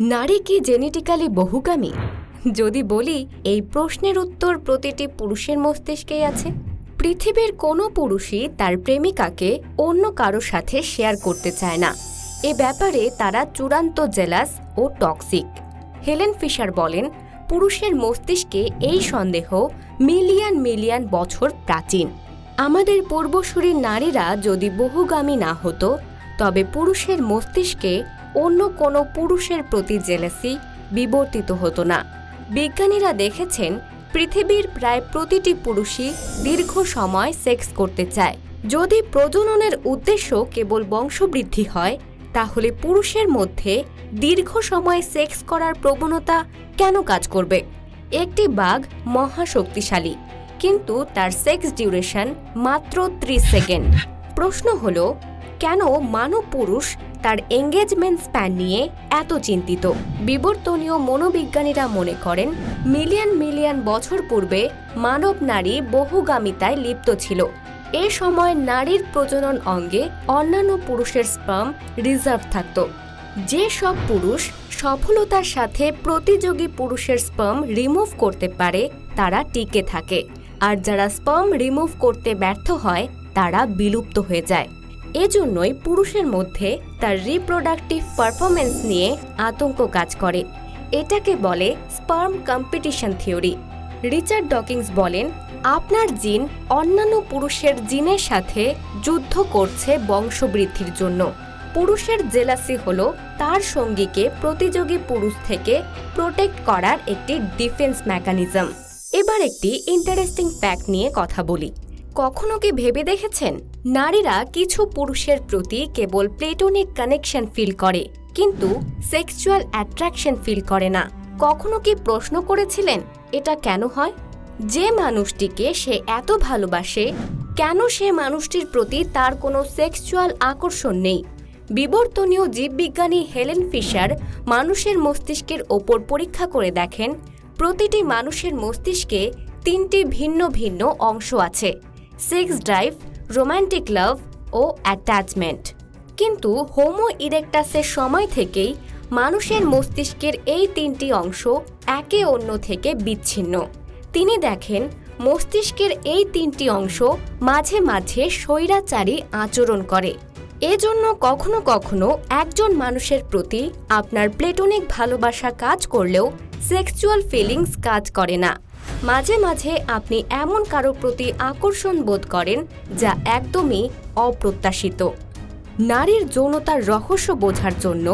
নারী কি জেনেটিক্যালি বহুগামী? যদি বলি, এই প্রশ্নের উত্তর প্রতিটি পুরুষের মস্তিষ্কেই আছে। পৃথিবীর কোনো পুরুষই তার প্রেমিকাকে অন্য কারোর সাথে শেয়ার করতে চায় না। এ ব্যাপারে তারা চূড়ান্ত জেলাস ও টক্সিক। হেলেন ফিশার বলেন, পুরুষের মস্তিষ্কে এই সন্দেহ মিলিয়ন মিলিয়ন বছর প্রাচীন। আমাদের পূর্বসূরীর নারীরা যদি বহুগামী না হতো, তবে পুরুষের মস্তিষ্কে অন্য কোনো পুরুষের প্রতি জেলেসি বিবর্তিত হতো না। বিজ্ঞানীরা দেখেছেন, পৃথিবীর প্রায় প্রতিটি পুরুষই দীর্ঘ সময় সেক্স করতে চায়। যদি প্রজননের উদ্দেশ্য কেবল বংশবৃদ্ধি হয়, তাহলে পুরুষের মধ্যে দীর্ঘ সময় সেক্স করার প্রবণতা কেন কাজ করবে? একটি বাঘ মহাশক্তিশালী, কিন্তু তার সেক্স ডিউরেশন মাত্র ত্রিশ সেকেন্ড। প্রশ্ন হল, কেন মানব পুরুষ তার এঙ্গেজমেন্ট স্প্যান নিয়ে এত চিন্তিত। বিবর্তনীয় মনোবিজ্ঞানীরা মনে করেন মিলিয়ন মিলিয়ন বছর পূর্বে মানব নারী বহুগামিতায় লিপ্ত ছিল। এ সময় নারীর প্রজনন অঙ্গে অন্যান্য পুরুষের স্পাম রিজার্ভ থাকত। যে সব পুরুষ সফলতার সাথে প্রতিযোগী পুরুষের স্পাম রিমুভ করতে পারে, তারা টিকে থাকে। আর যারা স্পাম রিমুভ করতে ব্যর্থ হয়, তারা বিলুপ্ত হয়ে যায়। এজন্যই পুরুষের মধ্যে তার রিপ্রোডাক্টিভ পারফরমেন্স নিয়ে আতঙ্ক কাজ করে। এটাকে বলে sperm competition theory Richard Dawkins বলেন, আপনার জিন অন্যান্য পুরুষের জিনের সাথে যুদ্ধ করছে বংশবৃদ্ধির জন্য। পুরুষের জেলাসি হল তার সঙ্গীকে প্রতিযোগী পুরুষ থেকে প্রোটেক্ট করার একটি ডিফেন্স মেকানিজম এবার একটি ইন্টারেস্টিং ফ্যাক্ট নিয়ে কথা বলি। কখনো কি ভেবে দেখেছেন? নারীরা কিছু পুরুষের প্রতি কেবল প্লেটোনিক কানেকশন ফিল করে, কিন্তু সেক্সুয়াল অ্যাট্রাকশন ফিল করে না। কখনো কি প্রশ্ন করেছিলেন, এটা কেন হয়? যে মানুষটিকে সে এত ভালোবাসে, কেন সে মানুষটির প্রতি তার কোনো সেক্সুয়াল আকর্ষণ নেই? বিবর্তনীয় জীববিজ্ঞানী হেলেন ফিশার মানুষের মস্তিষ্কের ওপর পরীক্ষা করে দেখেন, প্রতিটি মানুষের মস্তিষ্কে তিনটি ভিন্ন ভিন্ন অংশ আছে। সেক্স ড্রাইভ রোম্যান্টিক লাভ ও অ্যাটাচমেন্ট কিন্তু হোমো ইরেকটাসের সময় থেকেই মানুষের মস্তিষ্কের এই তিনটি অংশ একে অন্য থেকে বিচ্ছিন্ন। তিনি দেখেন, মস্তিষ্কের এই তিনটি অংশ মাঝে মাঝে স্বৈরাচারী আচরণ করে। এজন্য কখনো কখনো একজন মানুষের প্রতি আপনার প্লেটোনিক ভালোবাসা কাজ করলেও সেক্সুয়াল ফিলিংস কাজ করে না। মাঝে মাঝে আপনি এমন কারও প্রতি আকর্ষণ বোধ করেন যা একদমই অপ্রত্যাশিত। নারীর যৌনতার রহস্য বোঝার জন্য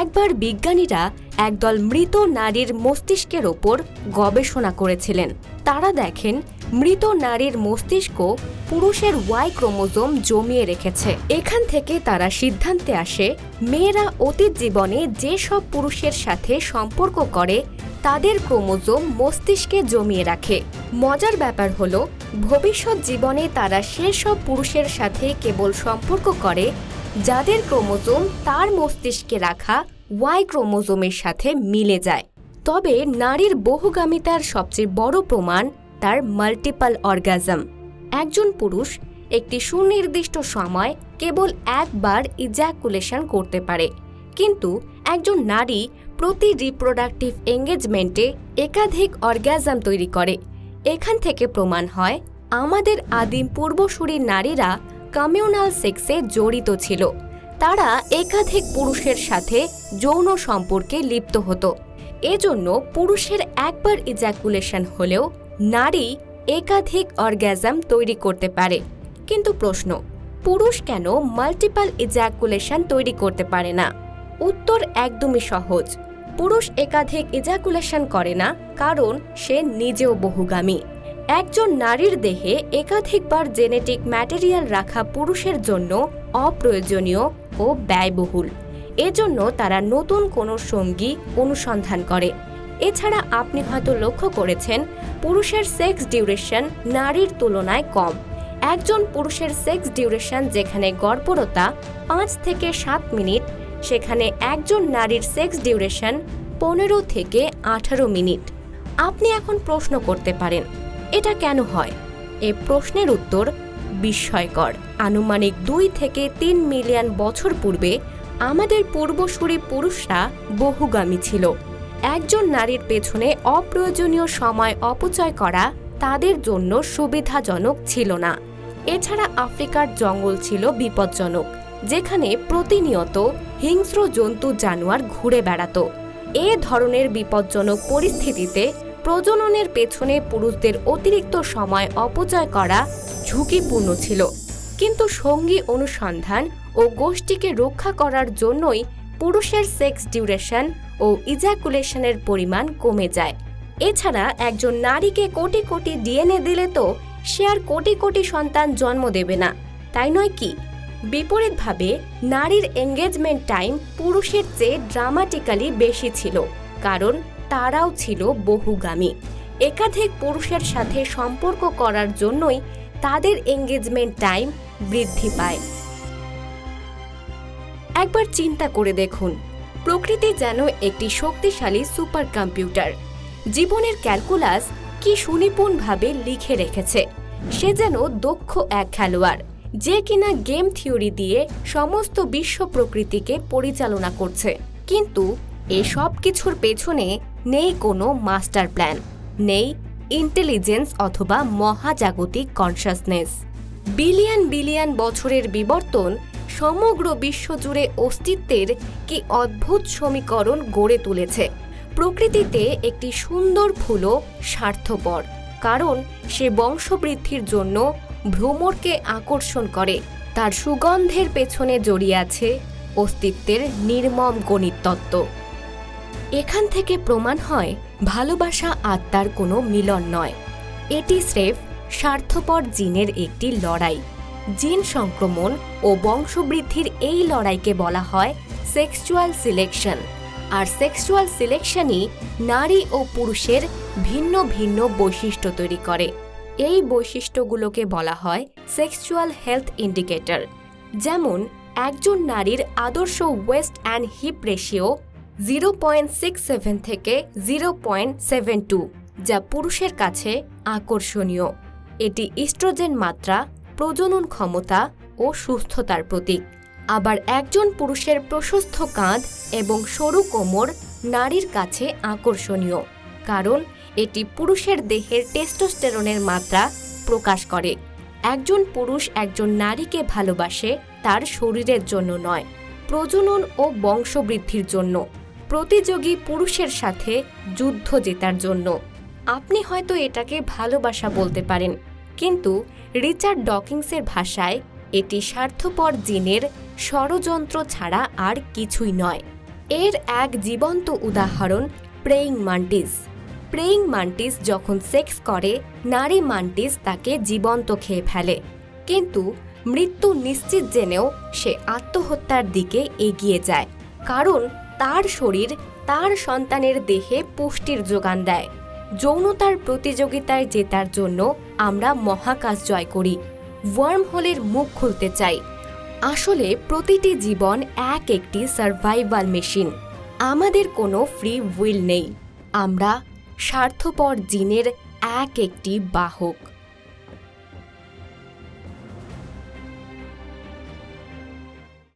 একবার বিজ্ঞানীরা একদল মৃত নারীর মস্তিষ্কের ওপর গবেষণা করেছিলেন। তারা দেখেন মৃত নারীর মস্তিষ্ক পুরুষের ওয়াই ক্রোমোজোম জমিয়ে রেখেছে। এখান থেকে তারা সিদ্ধান্তে আসে, মেয়েরা অতীত জীবনে যেসব পুরুষের সাথে সম্পর্ক করে, তাদের ক্রোমোজোম মস্তিষ্কে জমিয়ে রাখে। মজার ব্যাপার হলো, ভবিষ্যৎ জীবনে তারা সেসব পুরুষের সাথে কেবল সম্পর্ক করে, যাদের ক্রোমোজোম তার মস্তিষ্কে রাখা ওয়াই ক্রোমোজোমের সাথে মিলে যায়। তবে নারীর বহুগামিতার সবচেয়ে বড় প্রমাণ তার মাল্টিপাল অর্গাজম একজন পুরুষ একটি সুনির্দিষ্ট সময় কেবল একবার ইজ্যাকুলেশন করতে পারে। কিন্তু একজন নারী প্রতি রিপ্রোডাক্টিভ এঙ্গেজমেন্টে একাধিক অর্গাজম তৈরি করে। এখান থেকে প্রমাণ হয়, আমাদের আদিম পূর্বসূরি নারীরা কমিউনাল সেক্সে জড়িত ছিল। তারা একাধিক পুরুষের সাথে যৌন সম্পর্কে লিপ্ত হতো। এজন্য পুরুষের একবার ইজ্যাকুলেশন হলেও নারী একাধিক অর্গ্যাজম তৈরি করতে পারে। কিন্তু প্রশ্ন, পুরুষ কেন মাল্টিপাল ইজাকুলেশন তৈরি করতে পারে না? উত্তর একদমই সহজ। পুরুষ একাধিক ইজাকুলেশন করে না, কারণ সে নিজেও বহুগামী। একজন নারীর দেহে একাধিকবার জেনেটিক ম্যাটেরিয়াল রাখা পুরুষের জন্য অপ্রয়োজনীয় ও ব্যয়বহুল। এজন্য তারা নতুন কোনো সঙ্গী অনুসন্ধান করে। এছাড়া আপনি হয়তো লক্ষ্য করেছেন, পুরুষের সেক্স ডিউরেশন নারীর তুলনায় কম। একজন পুরুষের সেক্স ডিউরেশন যেখানে গড়পরতা পাঁচ থেকে সাত মিনিট, সেখানে একজন নারীর সেক্স ডিউরেশন পনেরো থেকে আঠারো মিনিট। আপনি এখন প্রশ্ন করতে পারেন, এটা কেন হয়? এ প্রশ্নের উত্তর বিস্ময়কর। আনুমানিক দুই থেকে তিন মিলিয়ন বছর পূর্বে আমাদের পূর্বসূরি পুরুষরা বহুগামী ছিল। একজন নারীর পেছনে অপ্রয়োজনীয় সময় অপচয় করা তাদের জন্য সুবিধাজনক ছিল না। এছাড়া আফ্রিকার জঙ্গল ছিল বিপজ্জনক, যেখানে প্রতিনিয়ত হিংস্র জন্তু জানোয়ার ঘুরে বেড়াতো। এ ধরনের বিপজ্জনক পরিস্থিতিতে প্রজননের পেছনে পুরুষদের অতিরিক্ত সময় অপচয় করা ঝুঁকিপূর্ণ ছিল। কিন্তু সঙ্গী অনুসন্ধান ও গোষ্ঠীকে রক্ষা করার জন্যই পুরুষের সেক্স ডিউরেশন ও ইজাকুলেশনের পরিমাণ কমে যায়। এছাড়া একজন নারীকে কোটি কোটি ডিএনএ দিলে তো সে আর কোটি কোটি সন্তান জন্ম দেবে না। তাই নয় কি? বিপরীতভাবে, নারীর এঙ্গেজমেন্ট টাইম পুরুষের চেয়ে ড্রামাটিক্যালি বেশি ছিল, কারণ তারাও ছিল বহুগামী। একাধিক পুরুষের সাথে সম্পর্ক করার জন্যই তাদের এঙ্গেজমেন্ট টাইম বৃদ্ধি পায়। একবার চিন্তা করে দেখুন। প্রকৃতি যেন একটি শক্তিশালী সুপার কম্পিউটার জীবনের ক্যালকুলাস কি সুনিপুণভাবে লিখে রেখেছে? সে যেন দক্ষ এক খেলোয়াড়, যে কিনা গেম থিওরি দিয়ে সমস্ত বিশ্ব প্রকৃতিকে পরিচালনা করছে। কিন্তু এসব কিছুর পেছনে নেই কোনো মাস্টার প্ল্যান, নেই ইন্টেলিজেন্স অথবা মহাজাগতিক কনসাসনেস। বিলিয়ন বিলিয়ন বছরের বিবর্তন সমগ্র বিশ্বজুড়ে অস্তিত্বের কি অদ্ভুত সমীকরণ গড়ে তুলেছে। প্রকৃতিতে একটি সুন্দর ফুলও স্বার্থপর, কারণ সে বংশবৃদ্ধির জন্য ভ্রমরকে আকর্ষণ করে। তার সুগন্ধের পেছনে জড়িয়ে আছে অস্তিত্বের নির্মম গণিততত্ত্ব। এখান থেকে প্রমাণ হয়, ভালোবাসা আত্মার কোনো মিলন নয়। এটি স্রেফ স্বার্থপর জিনের একটি লড়াই। জিন সংক্রমণ ও বংশবৃদ্ধির এই লড়াইকে বলা হয় সেক্সুয়াল সিলেকশন। আর সেক্সুয়াল সিলেকশনই নারী ও পুরুষের ভিন্ন ভিন্ন বৈশিষ্ট্য তৈরি করে। এই বৈশিষ্ট্যগুলোকে বলা হয় সেক্সুয়াল হেলথ ইন্ডিকেটর। যেমন, একজন নারীর আদর্শ waist and hip ratio zero point six seven থেকে জিরো পয়েন্ট সেভেন টু, যা পুরুষের কাছে আকর্ষণীয়। এটি ইস্ট্রোজেন মাত্রা প্রজনন ক্ষমতা ও সুস্থতার প্রতীক। আবার একজন পুরুষের প্রশস্ত কাঁধ এবং সরু কোমর নারীর কাছে আকর্ষণীয়, কারণ এটি পুরুষের দেহের টেস্টোস্টেরনের মাত্রা প্রকাশ করে। একজন পুরুষ একজন নারীকে ভালোবাসে তার শরীরের জন্য নয়, প্রজনন ও বংশবৃদ্ধির জন্য। প্রতিযোগী পুরুষের সাথে যুদ্ধ জেতার জন্য। আপনি হয়তো এটাকে ভালোবাসা বলতে পারেন, কিন্তু রিচার্ড ডকিংসের ভাষায়, এটি স্বার্থপর জিনের ষড়যন্ত্র ছাড়া আর কিছুই নয়। এর এক জীবন্ত উদাহরণ প্রেইং মান্টিস। প্রেইং মান্টিস যখন সেক্স করে, নারী মান্টিস তাকে জীবন্ত খেয়ে ফেলে। কিন্তু মৃত্যু নিশ্চিত জেনেও সে আত্মহত্যার দিকে এগিয়ে যায়। কারণ তার শরীর তার সন্তানের দেহে পুষ্টির যোগান দেয়। যৌনতার প্রতিযোগিতায় জেতার জন্য আমরা মহাকাশ জয় করি ওয়ার্ম হোলের মুখ খুলতে চাই। আসলে প্রতিটি জীবন এক একটি সার্ভাইভাল মেশিন। আমাদের কোনো ফ্রি উইল নেই। আমরা স্বার্থপর জিনের এক একটি বাহক।